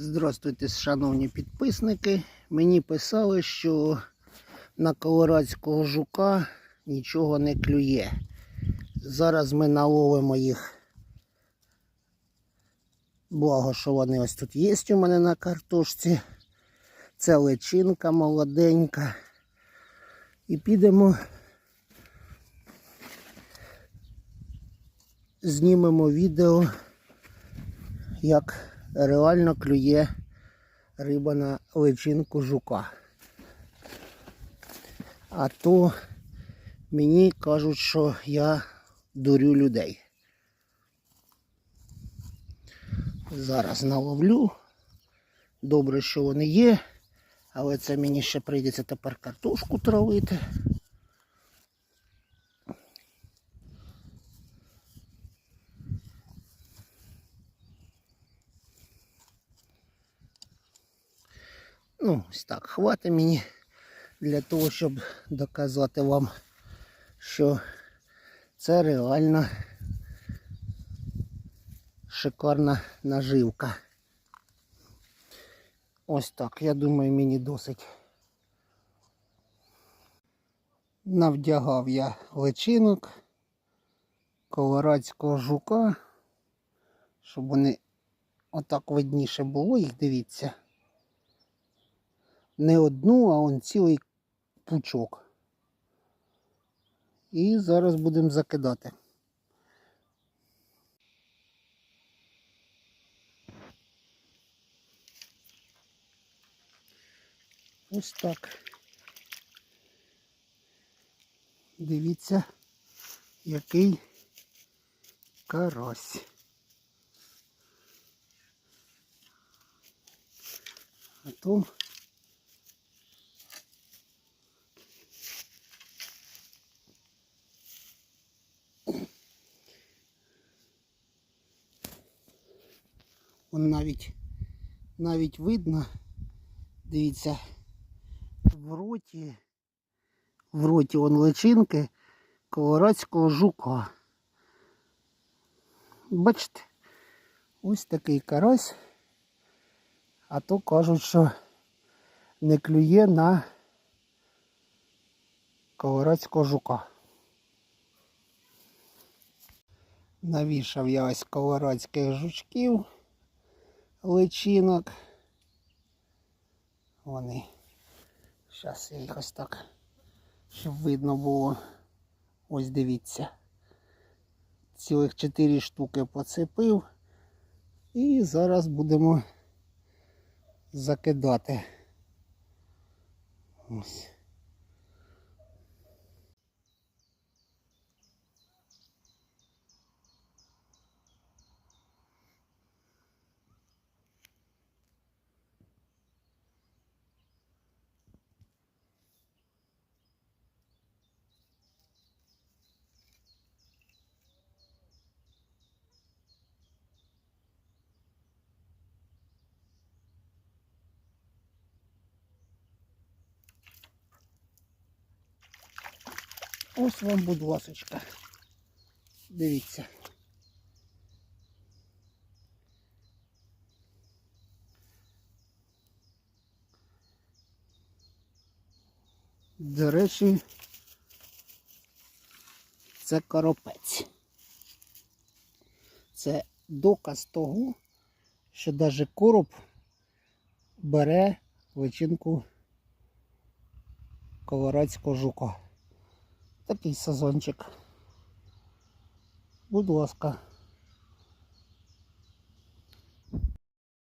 Здравствуйте, шановні підписники. Мені писали, що на колорадського жука нічого не клює. Зараз ми наловимо їх. Благо, що вони ось тут є у мене на картошці. Це личинка молоденька. І підемо. Знімемо відео, як реально клює риба на личинку жука. А то мені кажуть, що я дурю людей. Зараз наловлю. Добре, що вони є, але це мені ще прийдеться тепер картошку травити. Ну, ось так, хватить мені для того, щоб доказати вам, що це реально шикарна наживка. Ось так, я думаю, мені досить. Навдягав я личинок колорадського жука, щоб вони отак видніше було, їх дивіться не одну, а он цілий пучок. І зараз будемо закидати. Ось так. Дивіться, який карась. А то Он навіть навіть видно, дивіться, в роті, в роті он личинки колорадського жука. Бачите, ось такий карась, а то кажуть, що не клює на колорадського жука. Навішав я ось колорадських жучків личинок. Вони. Зараз я їх ось так, щоб видно було. Ось дивіться. Цілих 4 штуки поцепив. І зараз будемо закидати. Ось. Ось вам, будь ласочка. Дивіться. До речі, це коропець. Це доказ того, що навіть короб бере личинку колорадського жука. Такий сезончик. Будь ласка.